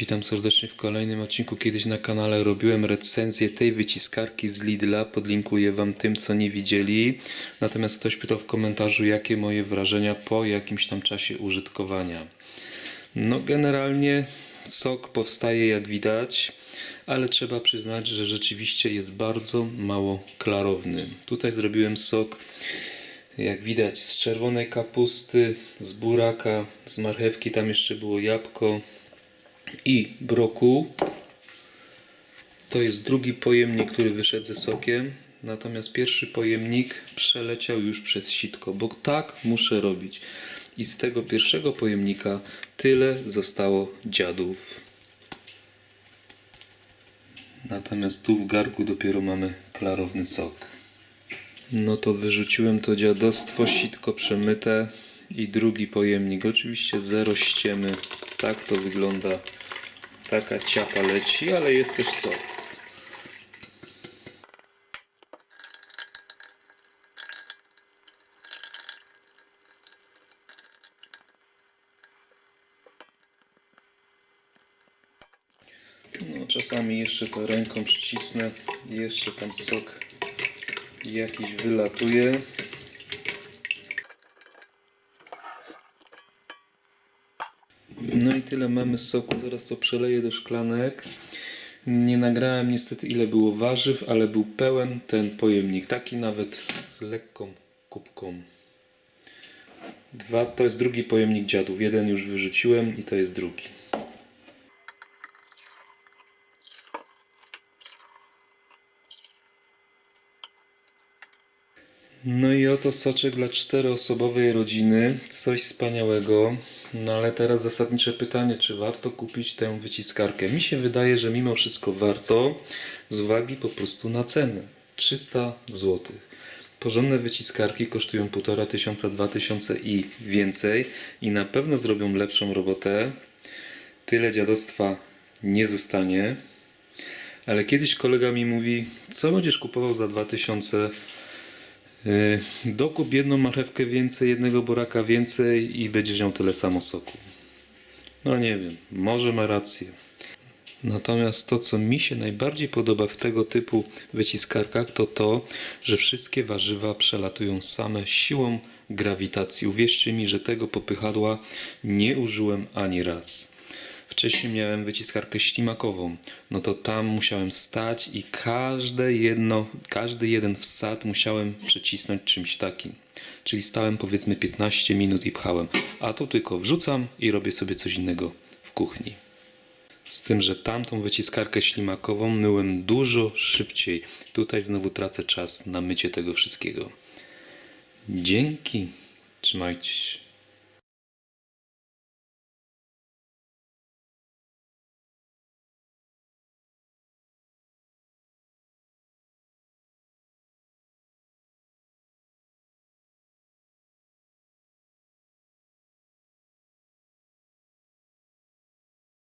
Witam serdecznie w kolejnym odcinku. Kiedyś na kanale robiłem recenzję tej wyciskarki z Lidla. Podlinkuję Wam tym, co nie widzieli. Natomiast ktoś pytał w komentarzu, jakie moje wrażenia po jakimś tam czasie użytkowania. No, generalnie sok powstaje jak widać, ale trzeba przyznać, że rzeczywiście jest bardzo mało klarowny. Tutaj zrobiłem sok jak widać z czerwonej kapusty, z buraka, z marchewki, tam jeszcze było jabłko i brokuł. To jest drugi pojemnik, który wyszedł ze sokiem. Natomiast pierwszy pojemnik przeleciał już przez sitko, bo tak muszę robić. I z tego pierwszego pojemnika tyle zostało dziadów. Natomiast tu w garku dopiero mamy klarowny sok. No to wyrzuciłem to dziadostwo, sitko przemyte i drugi pojemnik. Oczywiście zero ściemy. Tak to wygląda. Taka ciapa leci, ale jest też sok. No, czasami jeszcze to ręką przycisnę jeszcze tam sok jakiś wylatuje. No i tyle mamy soku, zaraz to przeleję do szklanek. Nie nagrałem niestety ile było warzyw, ale był pełen ten pojemnik, taki nawet z lekką kubką. Dwa, to jest drugi pojemnik dziadów, jeden już wyrzuciłem i to jest drugi. No i oto soczek dla czteroosobowej rodziny. Coś wspaniałego. No ale teraz zasadnicze pytanie, czy warto kupić tę wyciskarkę? Mi się wydaje, że mimo wszystko warto, z uwagi po prostu na cenę. 300 zł. Porządne wyciskarki kosztują 1,5 tysiąca, 2 tysiące i więcej i na pewno zrobią lepszą robotę. Tyle dziadostwa nie zostanie. Ale kiedyś kolega mi mówi, co będziesz kupował za 2000 Yy, Dokup jedną marchewkę więcej, jednego buraka więcej i będziesz miał tyle samo soku. No nie wiem, może ma rację. Natomiast to, co mi się najbardziej podoba w tego typu wyciskarkach, to to, że wszystkie warzywa przelatują same siłą grawitacji. Uwierzcie mi, że tego popychadła nie użyłem ani raz. Wcześniej miałem wyciskarkę ślimakową, no to tam musiałem stać i każde jedno, każdy jeden wsad musiałem przycisnąć czymś takim. Czyli stałem powiedzmy 15 minut i pchałem, a tu tylko wrzucam i robię sobie coś innego w kuchni. Z tym, że tamtą wyciskarkę ślimakową myłem dużo szybciej. Tutaj znowu tracę czas na mycie tego wszystkiego. Dzięki. Trzymajcie się.